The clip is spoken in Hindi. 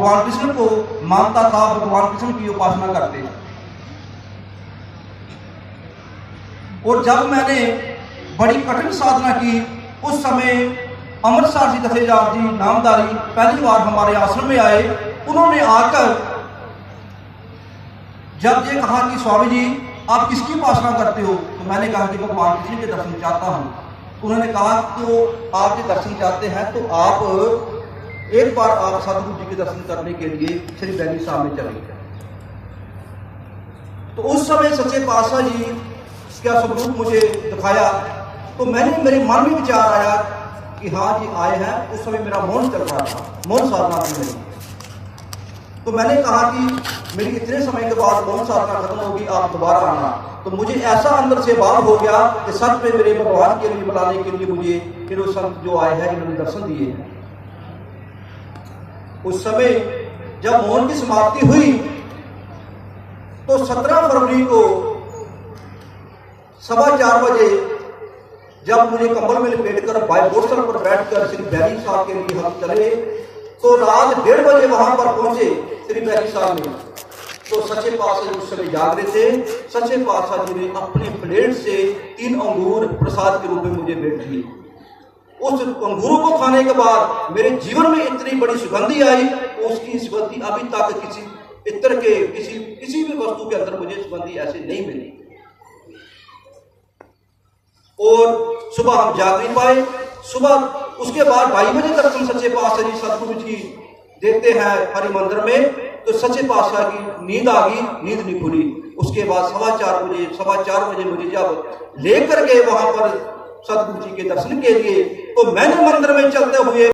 भगवान कृष्ण को मानता था, भगवान कृष्ण की उपासना करते और जब मैंने बड़ी कठिन साधना की, उस समय अमृतसर जी दफेदार जी, नामदारी पहली बार हमारे आश्रम में आए। उन्होंने आकर जब ये कहा कि स्वामी जी, आप किसकी उपासना करते हो? तो मैंने कहा कि भगवान कृष्ण के दर्शन चाहता हूँ। उन्होंने कहा तो आप ये दर्शन चाहते हैं तो आप एक बार आप सदगुरु जी के दर्शन करने के लिए श्री बैनी साहब में चले गए। तो उस समय सच्चे पातशाह जी क्या स्वरूप मुझे दिखाया। तो मैंने, मेरे मन में विचार आया कि हाँ जी, आए हैं। उस समय मेरा मौन चल रहा था। मौन साधना थी मेरी तो मैंने कहा कि मेरी इतने समय के बाद मौन साधना खत्म होगी, आप दोबारा आना। तो मुझे ऐसा अंदर से भाव हो गया कि सच में मेरे भगवान के लिए बुलाने के लिए मुझे फिर वो संत जो आए हैं, जिन्होंने दर्शन दिए हैं। उस समय जब मौन की समाप्ति हुई तो सत्रह फरवरी को सवा चार बजे जब मुझे कंबल में लपेट कर बाई बोतल पर बैठकर श्री बैरी साहब के लिए हम चले तो रात डेढ़ बजे वहाँ पर पहुँचे श्री बैरी साहब ने। तो सचे पातशाह उस समय जाग रहे थे। सच्चे पातशाह जी ने अपने प्लेट से तीन अंगूर प्रसाद के रूप में मुझे भेंट दिए उस अंगूरों को खाने के बाद मेरे जीवन में इतनी बड़ी सुगंधी आई, उसकी सुगंधी अभी तक किसी इत्र के, किसी किसी भी वस्तु के अंदर मुझे सुगंधी ऐसे नहीं मिली। और सुबह हम जाग नहीं पाए। सुबह उसके बाद ढाई बजे तक हम सच्चे पातशाह जी सतगुरु जी देखते हैं हरि मंदिर में तो सच्चे पातशाह की नींद आ गई, नींद नहीं खुली। उसके बाद सवा चार बजे, सवा चार बजे मुझे जब लेकर गए वहाँ पर सतगुरु जी के दर्शन के लिए तो मैंने मंदिर में चलते हुए